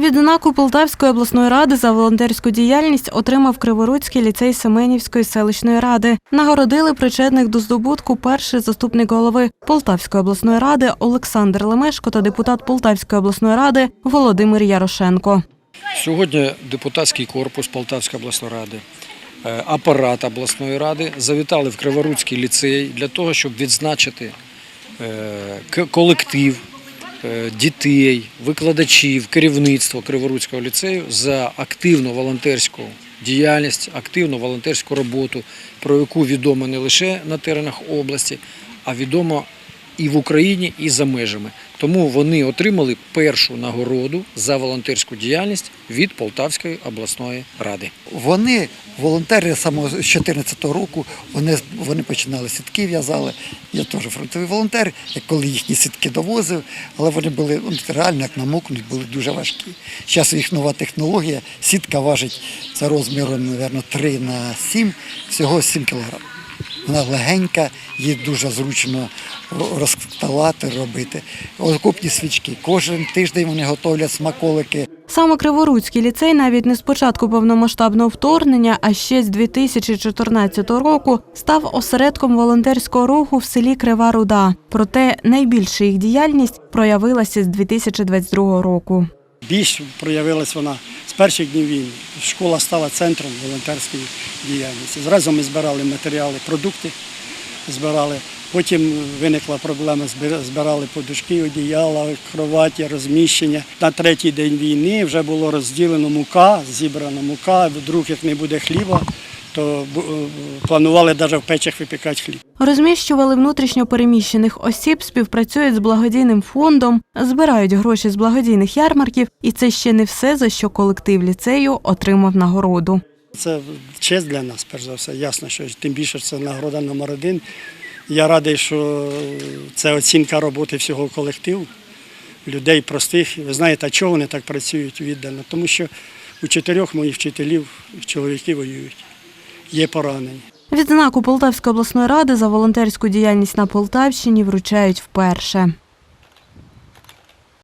Відзнаку Полтавської обласної ради за волонтерську діяльність отримав Криворуцький ліцей Семенівської селищної ради. Нагородили причетних до здобутку перший заступник голови Полтавської обласної ради Олександр Лемешко та депутат Полтавської обласної ради Володимир Ярошенко. Сьогодні депутатський корпус Полтавської обласної ради, е, апарат обласної ради завітали в Криворуцький ліцей для того, щоб відзначити е, колектив дітей, викладачів, керівництво Криворуцького ліцею за активну волонтерську діяльність, активну волонтерську роботу, про яку відомо не лише на теренах області, а відомо і в Україні, і за межами. Тому вони отримали першу нагороду за волонтерську діяльність від Полтавської обласної ради. Вони волонтери саме з 2014 року. Вони вони починали сітки, в'язали. Я теж фронтовий волонтер, як коли їхні сітки довозив, але вони були ну, реально як намокнуть, були дуже важкі. Зараз їх нова технологія. Сітка важить за розміром, мабуть, 3 на 7, всього 7 кілограм. Вона легенька, її дуже зручно розсталати, робити. Окопні свічки. Кожен тиждень вони готовлять смаколики. Саме Криворуцький ліцей навіть не з початку повномасштабного вторгнення, а ще з 2014 року став осередком волонтерського руху в селі Крива Руда. Проте найбільша їх діяльність проявилася з 2022 року. Більш проявилась вона перших днів війни. Школа стала центром волонтерської діяльності. Зразу ми збирали матеріали, продукти збирали. Потім виникла проблема, збирали подушки, одіяла, кроваті, розміщення. На третій день війни вже було розділено мука, зібрана мука. Вдруг як не буде хліба, то е, планували навіть в печах випікати хліб. Розміщували внутрішньо переміщених осіб, співпрацюють з благодійним фондом, збирають гроші з благодійних ярмарків, і це ще не все, за що колектив ліцею отримав нагороду. Це честь для нас, перш за все. Ясно, що тим більше це нагорода номер один. Я радий, що це оцінка роботи всього колективу, людей простих. Ви знаєте, чого вони так працюють віддано? Тому що у чотирьох моїх вчителів чоловіки воюють, є поранені. Відзнаку Полтавської обласної ради за волонтерську діяльність на Полтавщині вручають вперше.